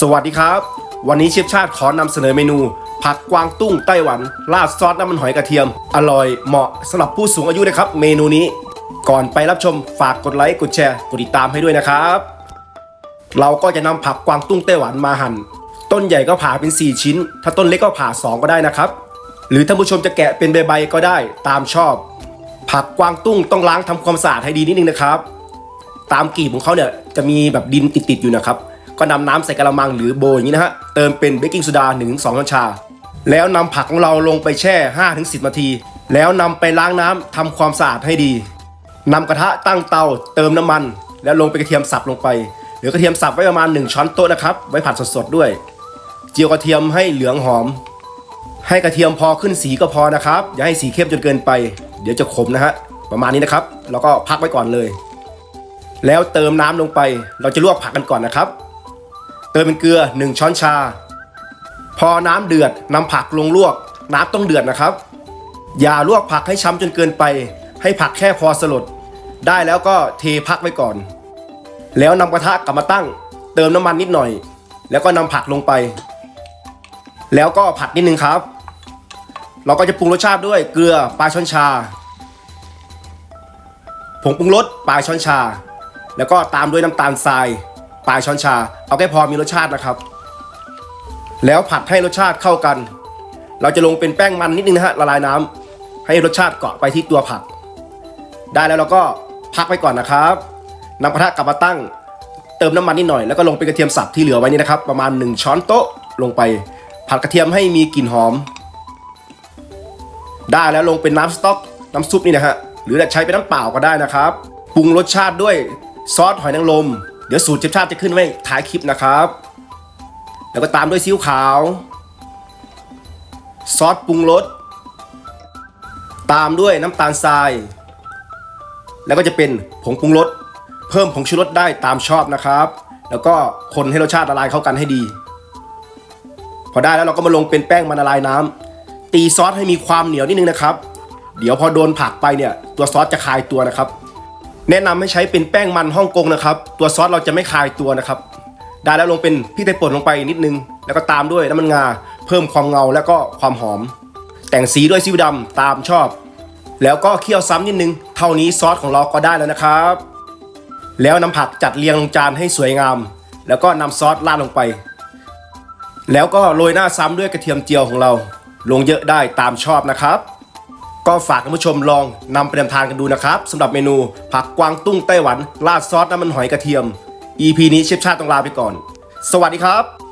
สวัสดีครับ วันนี้เชฟชาติขอนำเสนอเมนู ผักกวางตุ้งไต้หวันราดซอสน้ำมันหอยกระเทียม อร่อยเหมาะสำหรับผู้สูงอายุนะครับ เมนูนี้ ก่อนไปรับชมฝากกดไลค์กดแชร์กดติดตามให้ด้วยนะครับ เราก็จะนำผักกวางตุ้งไต้หวันมาหั่น ต้นใหญ่ก็ผ่าเป็น 4 ชิ้น ถ้าต้นเล็กก็ผ่า 2 ก็ได้นะครับ หรือท่านผู้ชมจะแกะเป็นใบๆก็ได้ตามชอบ ผักกวางตุ้งต้องล้างทำความสะอาดให้ดีนิดนึงนะครับ ตามกีบของเขาเนี่ยจะมีแบบดินติดๆอยู่นะครับ ก็นำน้ำใส่กระมังหรือโบอย่างนี้นะฮะ เติมเป็นเบกกิ้งโซดา1-2ช้อนชา แล้วนำผักของเราลงไปแช่ 5-10 นาที แล้วนำไปล้างน้ำทำความสะอาดให้ดีนำกระทะตั้งเตาเติมน้ำมัน แล้วลงไปกระเทียมสับลงไปเหลือกระเทียมสับไว้ประมาณ 1 ช้อนโต๊ะนะครับ ไว้ผัดสดๆด้วย เจียวกระเทียมให้เหลืองหอม ให้กระเทียมพอขึ้นสีก็พอนะครับ อย่าให้สีเข้มจนเกินไป เดี๋ยวจะขมนะฮะ ประมาณนี้นะครับ แล้วก็พักไว้ก่อนเลย แล้วเติมน้ำลงไป เราจะลวกผักกันก่อนนะครับ ติมเป็นเกลือ 1 ช้อนชา พอน้ำเดือดนำผักลงลวก น้ำต้องเดือดนะครับ อย่าลวกผักให้ช้ำจนเกินไป ให้ผักแค่พอสลด ได้แล้วก็เทพักไว้ก่อน แล้วนำกระทะกลับมาตั้ง เติมน้ำมันนิดหน่อย แล้วก็นำผักลงไป แล้วก็ผัดนิดนึงครับ เราก็จะปรุงรสชาติด้วยเกลือปลาช้อนชาผงปรุงรสปลาช้อนชา แล้วก็ตามด้วยน้ำตาลทราย ปลายช้อนชา เอาแค่พอมีรสชาตินะครับ แล้วผัดให้รสชาติเข้ากัน เราจะลงเป็นแป้งมันนิดนึงนะฮะละลายน้ำให้รสชาติเกาะไปที่ตัวผัก ได้แล้วเราก็พักไว้ก่อนนะครับนำกระทะกลับมาตั้ง เติมน้ำมันนิดหน่อยแล้วก็ลงเป็นกระเทียมสับที่เหลือไว้นี่นะครับ ประมาณ 1 ช้อนโต๊ะลงไป ผัดกระเทียมให้มีกลิ่นหอม ได้แล้วลงเป็นน้ำสต๊อกน้ำซุปนี่นะฮะหรือจะใช้เป็นน้ำเปล่าก็ได้นะครับปรุงรสชาติด้วยซอสหอยนางรม เดี๋ยวสูตรเชฟชาติจะขึ้นไว้ท้ายคลิปนะครับ แล้วก็ตามด้วยซีอิ๊วขาว ซอสปรุงรส ตามด้วยน้ำตาลทราย แล้วก็จะเป็นผงปรุงรส เพิ่มผงชูรสได้ตามชอบนะครับ แล้วก็คนให้รสชาติละลายเข้ากันให้ดี พอได้แล้วเราก็มาลงเป็นแป้งมันละลายน้ำตีซอสให้มีความเหนียวนิดนึงนะครับ เดี๋ยวพอโดนผักไปเนี่ยตัวซอสจะคายตัวนะครับ แนะนำให้ใช้เป็นแป้งมันฮ่องกงนะครับ ตัวซอสเราจะไม่คายตัวนะครับได้แล้วลงเป็นพริกไทยป่นลงไปนิดนึง แล้วก็ตามด้วยน้ำมันงา เพิ่มความเงาแล้วก็ความหอม แต่งสีด้วยซีอิ๊วดำตามชอบ แล้วก็เคี่ยวซ้ำนิดนึง เท่านี้ซอสของเราก็ได้แล้วนะครับ แล้วนำผักจัดเรียงลงจานให้สวยงาม แล้วก็นำซอสราดลงไป แล้วก็โรยหน้าซ้ำด้วยกระเทียมเจียวของเรา ลงเยอะได้ตามชอบนะครับ ก็ฝากท่านผู้ชมลองนำไปทำทานกันดูนะครับสำหรับเมนูผักกวางตุ้งไต้หวันราดซอสน้ำมันหอยกระเทียม EP นี้เชฟชาติต้องลาไปก่อน สวัสดีครับ